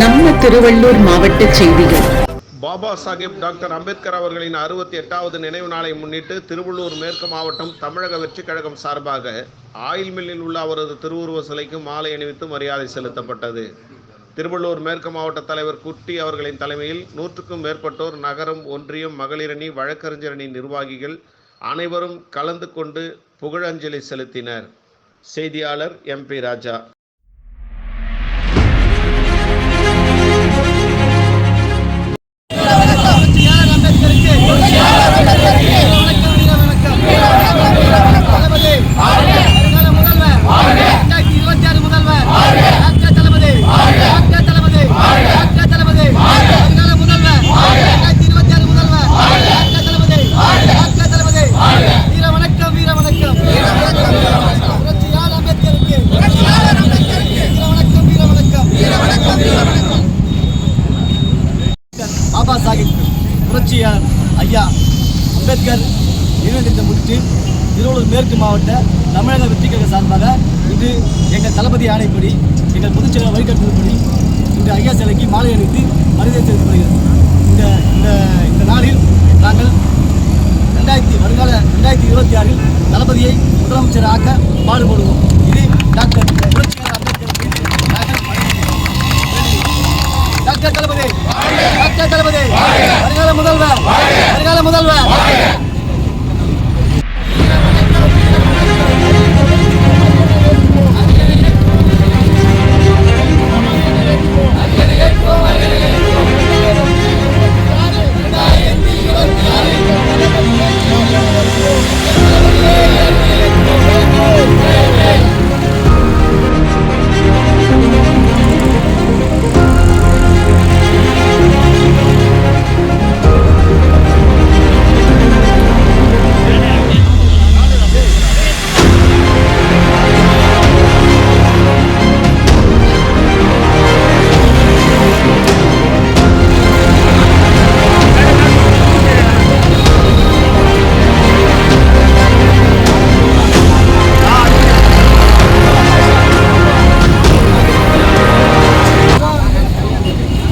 நம்ம திருவள்ளூர் மாவட்ட செய்திகள். பாபா சாஹேப் டாக்டர் அம்பேத்கர் அவர்களின் அறுபத்தி எட்டாவது நினைவு நாளை முன்னிட்டு திருவள்ளூர் மேற்கு மாவட்டம் தமிழக வெற்றிக் கழகம் சார்பாக ஆயில் மில்லில் உள்ள அவரது திருவுருவ சிலைக்கு மாலை அணிவித்து மரியாதை செலுத்தப்பட்டது. திருவள்ளூர் மேற்கு மாவட்ட தலைவர் குட்டி அவர்களின் தலைமையில் நூற்றுக்கும் மேற்பட்டோர் நகரம் ஒன்றியம் மகளிரணி வழக்கறிஞரணி நிர்வாகிகள் அனைவரும் கலந்து கொண்டு புகழஞ்சலி செலுத்தினர். செய்தியாளர் எம் பி ராஜா. புரட்சியாளர் ஐயா அம்பேத்கர் நினைவு முன்னிட்டு திருவள்ளூர் மேற்கு மாவட்ட தமிழக வெற்றி கழக சார்பாக இன்று எங்கள் தளபதி ஆணைப்படி எங்கள் பொதுச்செயலர் வழிகாட்டுதல்படி இன்று ஐயா சிலைக்கு மாலை அணிவித்து மரியாதை செலுத்தப்படுகிறது. இந்த இந்த இந்த நாளில் நாங்கள் ரெண்டாயிரத்தி வருங்கால ரெண்டாயிரத்தி இருபத்தி ஆறில் தளபதியை முதலமைச்சர் ஆக்க பாடுபடுவோம். இது டாக்டர் புரட்சியாளர் அம்பேத்கர் மீது டாக்டர் தளபதி. டாக்டர் தளபதி. முதல்வர்.